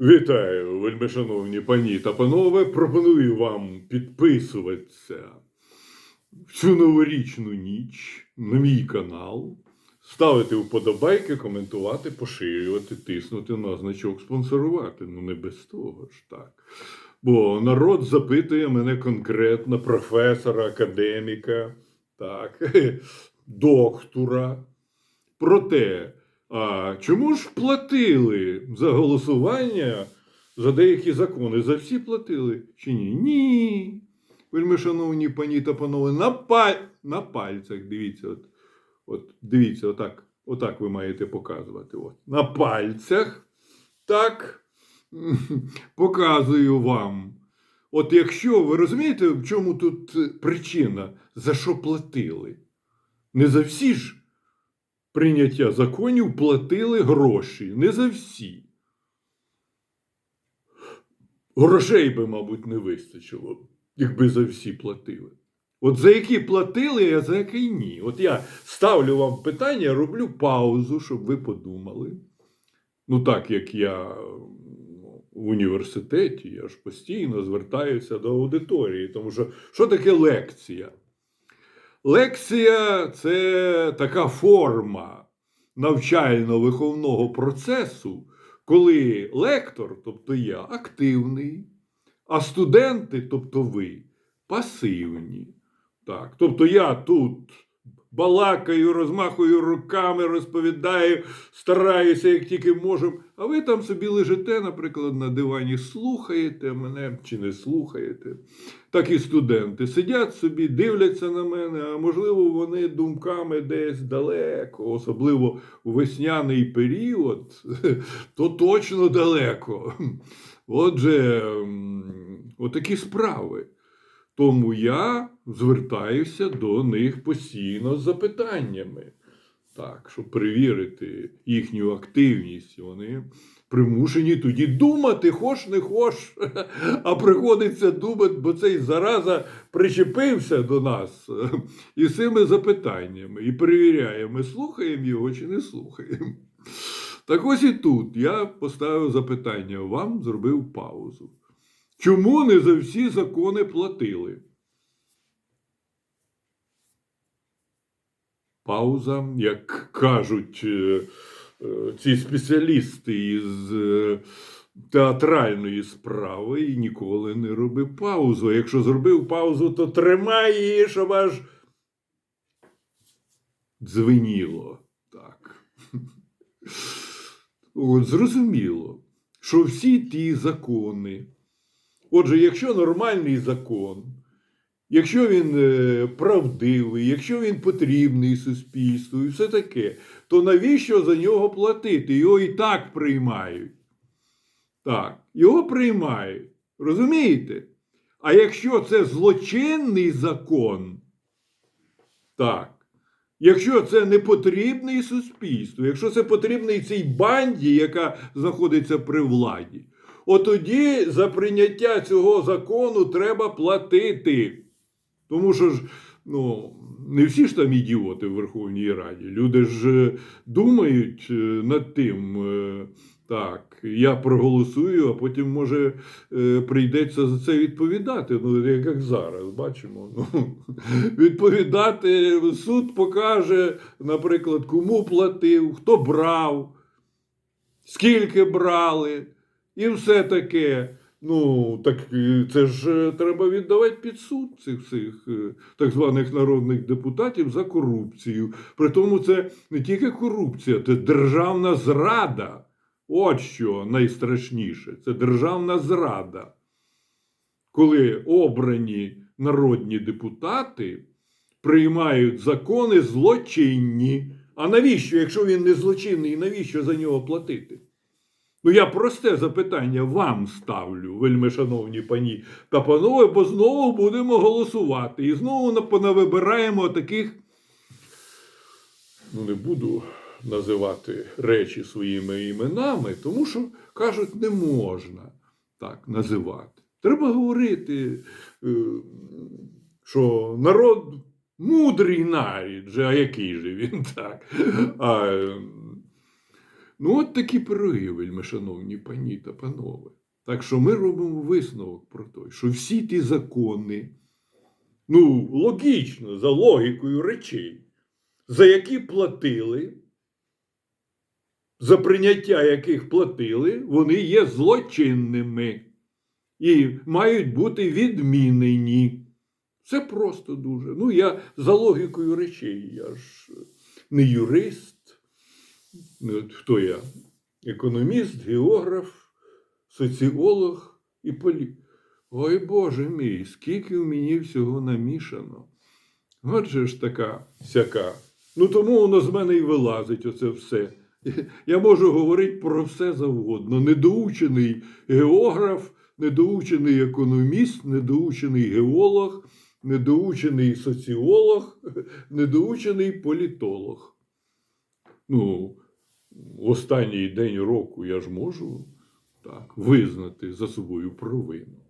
Вітаю, вельмишановні пані та панове. Пропоную вам підписуватися в цю новорічну ніч на мій канал, ставити вподобайки, коментувати, поширювати, тиснути на значок спонсорувати. Ну не без того ж так. Бо народ запитує мене конкретно професора, академіка, так, доктора про те, а чому ж платили за голосування за деякі закони? За всі платили чи ні? Ні. Вельми шановні пані та панове, на, паль... на пальцях, дивіться, от, от дивіться, отак, отак ви маєте показувати. От. На пальцях так показую вам. От якщо ви розумієте, в чому тут причина, за що платили? Не за всі ж прийняття законів платили гроші. Не за всі. Грошей би, мабуть, не вистачило, якби за всі платили. От за які платили, а за які ні. От я ставлю вам питання, роблю паузу, щоб ви подумали. Ну, так як я в університеті, я ж постійно звертаюся до аудиторії, тому що що таке лекція? Лекція це така форма навчально-виховного процесу, коли лектор, тобто я, активний, а студенти, тобто ви, пасивні. Так, тобто я тут балакаю, розмахую руками, розповідаю, стараюся, як тільки можу. А ви там собі лежите, наприклад, на дивані, слухаєте мене чи не слухаєте. Так і студенти сидять собі, дивляться на мене, а можливо, вони думками десь далеко, особливо у весняний період, то точно далеко. Отже, отакі справи. Тому я звертаюся до них постійно з запитаннями. Так, щоб перевірити їхню активність, вони примушені тоді думати, хоч не хоч, а приходиться думати, бо цей зараза причепився до нас і цими запитаннями, і перевіряємо, слухаємо його чи не слухаємо. Так ось і тут я поставив запитання вам, зробив паузу. Чому не за всі закони платили? Пауза, як кажуть е, е, ці спеціалісти із е, театральної справи, і ніколи не робив паузу. Якщо зробив паузу, то тримай її, щоб аж дзвеніло. Так. От, зрозуміло, що всі ті закони. Отже, якщо нормальний закон, якщо він е, правдивий, якщо він потрібний суспільству і все таке, то навіщо за нього платити? Його і так приймають. Так, його приймають. Розумієте? А якщо це злочинний закон, так. Якщо це не потрібний суспільству, якщо це потрібний цій банді, яка знаходиться при владі, от тоді за прийняття цього закону треба платити. Тому що ж, ну, не всі ж там ідіоти в Верховній Раді. Люди ж е, думають е, над тим. е, Так, я проголосую, а потім, може, прийдеться за це відповідати. Ну, як зараз, бачимо. Ну, відповідати суд покаже, наприклад, кому платив, хто брав, скільки брали, і все таке. Ну, так е, це ж е, треба віддавати під суд цих всіх е, так званих народних депутатів за корупцію. При тому це не тільки корупція, це державна зрада. От що найстрашніше це державна зрада. Коли обрані народні депутати приймають закони злочинні. А навіщо, якщо він не злочинний, навіщо за нього платити? Ну, я просте запитання вам ставлю, вельми шановні пані та панове, бо знову будемо голосувати. І знову на- понавибираємо таких, ну не буду називати речі своїми іменами, тому що кажуть, не можна так називати. Треба говорити, е, що народ мудрий навіть, а який же він так. А, Ну, от такі вельми, шановні пані та панове. Так що ми робимо висновок про те, що всі ті закони, ну, логічно, за логікою речей, за які платили, за прийняття яких платили, вони є злочинними і мають бути відмінені. Це просто дуже. Ну, я за логікою речей, я ж не юрист. Хто я? Економіст, географ, соціолог і полі. Ой Боже мій, скільки в мені всього намішано. Отже ж така сяка. Ну тому воно з мене і вилазить оце все. Я можу говорити про все завгодно. Недоучений географ, недоучений економіст, недоучений геолог, недоучений соціолог, недоучений політолог. Ну, в останній день року я ж можу так, визнати за собою провину.